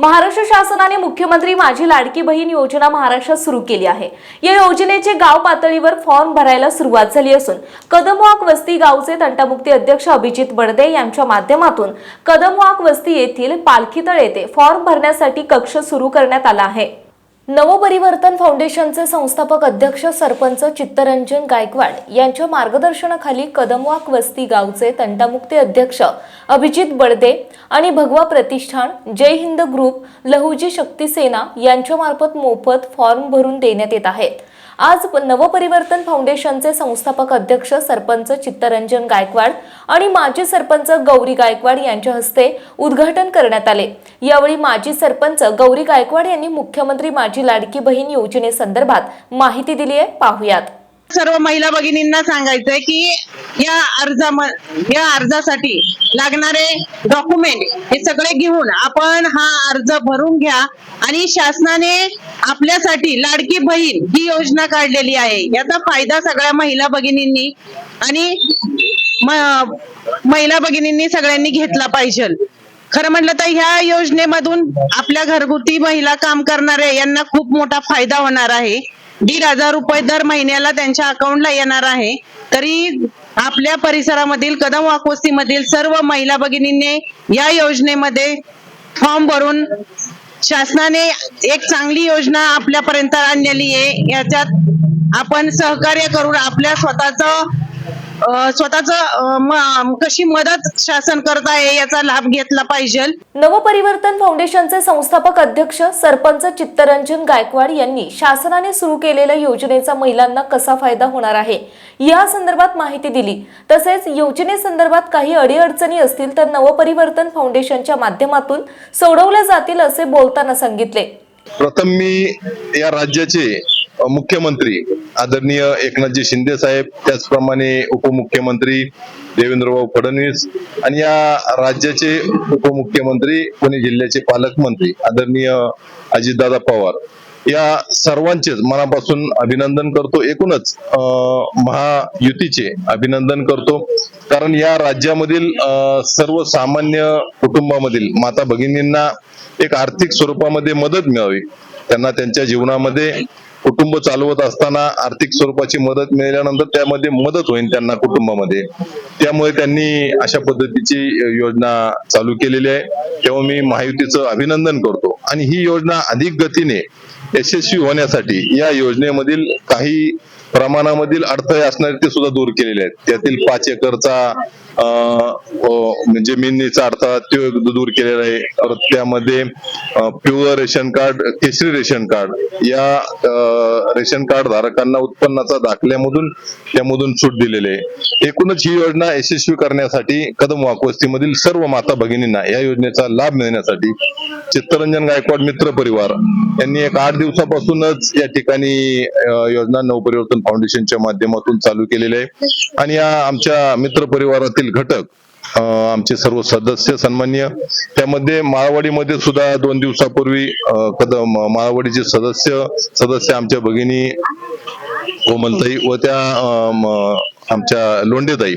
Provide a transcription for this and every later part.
महाराष्ट्र शासनाने मुख्यमंत्री माझी लाडकी बहीण योजना महाराष्ट्रात सुरू केली आहे. या योजनेचे गाव पातळीवर फॉर्म भरायला सुरुवात झाली असून कदमवाक वस्ती गावचे तंटामुक्ती अध्यक्ष अभिजित बडदे यांच्या माध्यमातून कदमवाक वस्ती येथील पालखीतळ येथे फॉर्म भरण्यासाठी कक्ष सुरू करण्यात आला आहे. नवपरिवर्तन फाउंडेशनचे संस्थापक अध्यक्ष सरपंच चित्तरंजन गायकवाड यांच्या मार्गदर्शनाखाली कदमवाक वस्ती गावचे तंटामुक्ती अध्यक्ष अभिजित बडदे आणि भगवा प्रतिष्ठान जय हिंद ग्रुप लहुजी शक्ती सेना यांच्यामार्फत मोफत फॉर्म भरून देण्यात येत आहेत आज नवपरिवर्तन फाउंडेशनचे संस्थापक अध्यक्ष सरपंच चित्तरंजन गायकवाड आणि माजी सरपंच गौरी गायकवाड यांच्या हस्ते उद्घाटन करण्यात आले. यावेळी माजी सरपंच गौरी गायकवाड यांनी मुख्यमंत्री माझी लाडकी बहीण योजनेसंदर्भात माहिती दिली आहे. पाहुयात. सर्व महिला भगिनींना सांगायचंय की या अर्जा या अर्जासाठी लागणारे डॉक्युमेंट हे सगळे घेऊन आपण हा अर्ज भरून घ्या आणि शासनाने आपल्यासाठी लाडकी बहीण ही योजना काढलेली आहे. याचा फायदा सगळ्या महिला भगिनींनी आणि महिला भगिनींनी सगळ्यांनी घेतला पाहिजे. खरं म्हटलं तर ह्या योजनेमधून आपल्या घरगुती महिला काम करणाऱ्या यांना खूप मोठा फायदा होणार आहे. दीड हजार रुपये दर महिन्याला त्यांच्या अकाउंटला येणार आहे. तरी आपल्या परिसरामधील कदम वाकोस्तीमधील सर्व महिला भगिनींनी या योजनेमध्ये फॉर्म भरून शासनाने एक चांगली योजना आपल्यापर्यंत आणलेली आहे. याच्यात आपण सहकार्य करून आपल्या स्वतःच स्वतःच कशी मदत शासन करत आहे याचा लाभ घेतला पाहिजे. नवपरिवर्तन फाउंडेशनचे संस्थापक अध्यक्ष सरपंच चित्तरंजन गायकवाड यांनी शासनाने सुरू केलेल्या योजनेचा महिलांना कसा फायदा होणार आहे या संदर्भात माहिती दिली. तसेच योजनेसंदर्भात काही अडीअडचणी असतील तर नवपरिवर्तन फाउंडेशनच्या माध्यमातून सोडवल्या जातील असे बोलताना सांगितले. प्रथम मी या राज्याचे मुख्यमंत्री आदरणीय एकनाथजी शिंदे साहेब त्याचप्रमाणे उपमुख्यमंत्री देवेंद्रभाऊ फडणवीस आणि या राज्याचे उपमुख्यमंत्री पुणे जिल्ह्याचे पालकमंत्री आदरणीय अजितदादा पवार या सर्वांचेच मनापासून अभिनंदन करतो. एकूणच महायुतीचे अभिनंदन करतो. कारण या राज्यामधील सर्वसामान्य कुटुंबामधील माता भगिनींना एक आर्थिक स्वरूपामध्ये मदत मिळावी. त्यांना त्यांच्या जीवनामध्ये कुटुंब चालवत असताना आर्थिक स्वरूपाची मदत मिळाल्यानंतर त्यामध्ये मदत होईल त्यांना कुटुंबामध्ये. त्यामुळे त्यांनी अशा पद्धतीची योजना चालू केलेली आहे. तेव्हा मी महायुतीचं अभिनंदन करतो. आणि ही योजना अधिक गतीने यशस्वी होण्यासाठी या योजनेमधील काही प्रमाणामधील अडथळे असणारे ते सुद्धा दूर केलेले आहेत. त्यातील पाच एकरचा जमिनीचा म्हणजे अडथळा तो दूर केलेला आहे. परत त्यामध्ये प्युअर रेशन कार्ड केसरी रेशन कार्ड या रेशन कार्ड धारकांना उत्पन्नाचा दाखल्यामधून त्यामधून सूट दिलेली आहे. एकूणच ही योजना यशस्वी करण्यासाठी कदम वाकवस्तीमधील सर्व माता भगिनींना या योजनेचा लाभ मिळण्यासाठी चित्तरंजन गायकवाड मित्र परिवार यांनी एक आठ दिवसापासूनच या ठिकाणी योजना नवपरिवर्तन फाउंडेशनच्या माध्यमातून चालू केलेली आहे. आणि या आमच्या मित्र परिवारातील घटक अं, आमचे सर्व सदस्य सन्मान्य त्यामध्ये माळवाडीमध्ये सुद्धा दोन दिवसापूर्वी कदम माळवाडीचे सदस्य सदस्य आमच्या भगिनी कोमलताई व त्या आमच्या लोंढेताई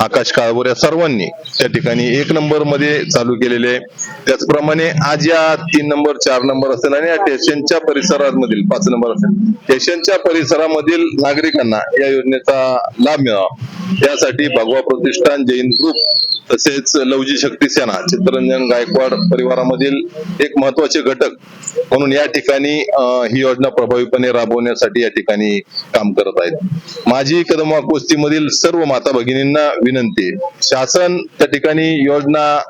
आकाश काळबोऱ्या सर्वांनी त्या ठिकाणी एक नंबरमध्ये चालू केलेले आहे. त्याचप्रमाणे आज या तीन नंबर चार नंबर असेल आणि या स्टेशनच्या परिसरामधील पाच नंबर असेल. स्टेशनच्या परिसरामधील नागरिकांना या योजनेचा लाभ मिळावा. यासाठी भगवा प्रतिष्ठान जैन ग्रुप तसेच लवजी शक्ती सेना चित्तरंजन गायकवाड परिवारामधील एक महत्त्वाचे घटक म्हणून या ठिकाणी ही योजना प्रभावीपणे राबवण्यासाठी या ठिकाणी काम करत आहेत. माझी कदम मधील सर्व माता भगिनींना विनंती आहे. शासन त्या ठिकाणी योजना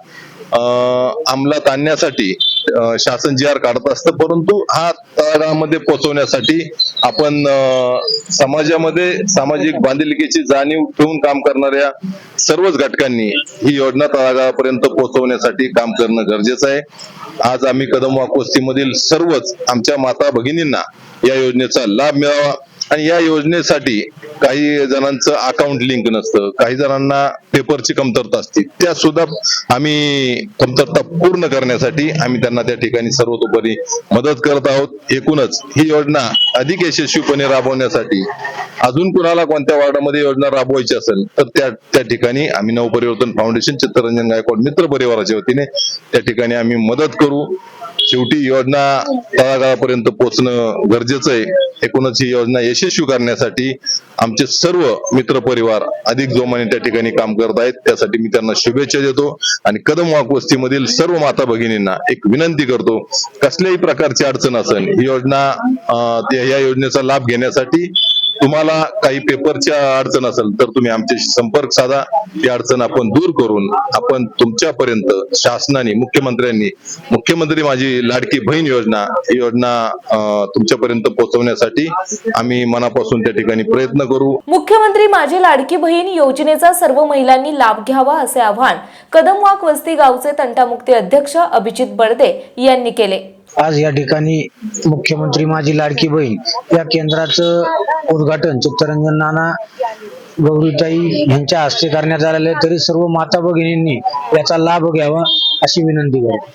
अं, अंमलात आणण्यासाठी शासन जी आर काढत असतं. परंतु हा तळागाळामध्ये पोहोचवण्यासाठी आपण समाजामध्ये सामाजिक बांधिलकीची जाणीव ठेवून काम करणाऱ्या सर्वच घटकांनी ही योजना तळागाळापर्यंत पोहोचवण्यासाठी काम करणं गरजेचं आहे. आज आम्ही कदमवाक वस्तीमधील सर्वच आमच्या माता भगिनींना या योजनेचा लाभ मिळावा. आणि या योजनेसाठी काही जणांचं अकाउंट लिंक नसतं. काही जणांना पेपरची कमतरता असते. त्या सुद्धा आम्ही कमतरता पूर्ण करण्यासाठी आम्ही त्यांना त्या ठिकाणी सर्वतोपरी मदत करत आहोत. एकूणच ही योजना अधिक यशस्वीपणे राबवण्यासाठी अजून कुणाला कोणत्या वार्डामध्ये योजना राबवायची असेल तर त्या त्या ठिकाणी आम्ही नवपरिवर्तन फाउंडेशन चित्तरंजन गायकवाड मित्र परिवाराच्या वतीने त्या ठिकाणी आम्ही मदत करू. शेवटी योजना तळागाळापर्यंत पोहोचणं गरजेचं आहे. एकूणच ही योजना यशस्वी करण्यासाठी आमचे सर्व मित्र परिवार अधिक जोमाने त्या ठिकाणी काम करत आहेत. त्यासाठी मी त्यांना शुभेच्छा देतो आणि कदम वाक वस्तीमधील सर्व माता भगिनींना एक विनंती करतो कसल्याही प्रकारची अडचण असेल ही योजना या योजनेचा लाभ घेण्यासाठी तुम्हाला काही पेपरच्या अडचण असेल तर तुम्ही आमच्याशी संपर्क साधा. ती अडचण आपण दूर करून आपण तुमच्यापर्यंत शासनाने मुख्यमंत्र्यांनी मुख्यमंत्री माझी लाडकी बहीण योजना ही योजना तुमच्यापर्यंत पोहोचवण्यासाठी आम्ही मनापासून त्या ठिकाणी प्रयत्न करू. मुख्यमंत्री माझी लाडकी बहीण योजनेचा सर्व महिलांनी लाभ घ्यावा असे आवाहन कदमवाक वस्ती गावचे तंटामुक्ती अध्यक्ष अभिजित बर्दे यांनी केले. आज या ठिकाणी मुख्यमंत्री माझी लाडकी बहीण या केंद्राचं उद्घाटन चित्तरंजन नाना गौरीताई यांच्या हस्ते करण्यात आलेले तरी सर्व माता भगिनींनी याचा लाभ घ्यावा अशी विनंती करतो.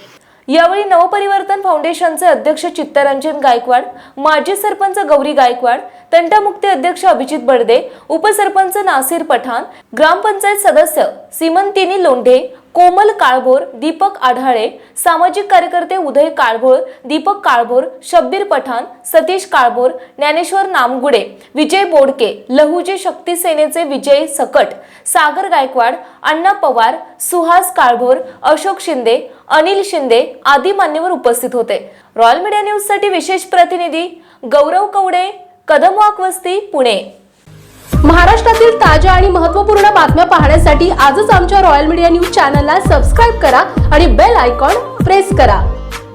यावेळी नवपरिवर्तन फाउंडेशनचे अध्यक्ष चित्तरंजन गायकवाड माजी सरपंच गौरी गायकवाड तंटामुक्ती अध्यक्ष अभिजित बडदे उपसरपंच नासिर पठाण ग्रामपंचायत सदस्य सिमंतिनी लोंढे कोमल काळभोर दीपक आढाळे सामाजिक कार्यकर्ते उदय काळभोर दीपक काळभोर शब्बीर पठाण सतीश काळभोर ज्ञानेश्वर नामगुडे विजय बोडके लहुजी शक्ती सेनेचे विजय सकट सागर गायकवाड अण्णा पवार सुहास काळभोर अशोक शिंदे अनिल शिंदे आदी मान्यवर उपस्थित होते. रॉयल मीडिया न्यूजसाठी विशेष प्रतिनिधी गौरव कवडे कदमवाक वस्ती पुणे. महाराष्ट्रातील ताज्या आणि महत्त्वपूर्ण बातम्या पाहण्यासाठी आजच आमच्या रॉयल मीडिया न्यूज चॅनलला सबस्क्राईब करा आणि बेल आयकॉन प्रेस करा.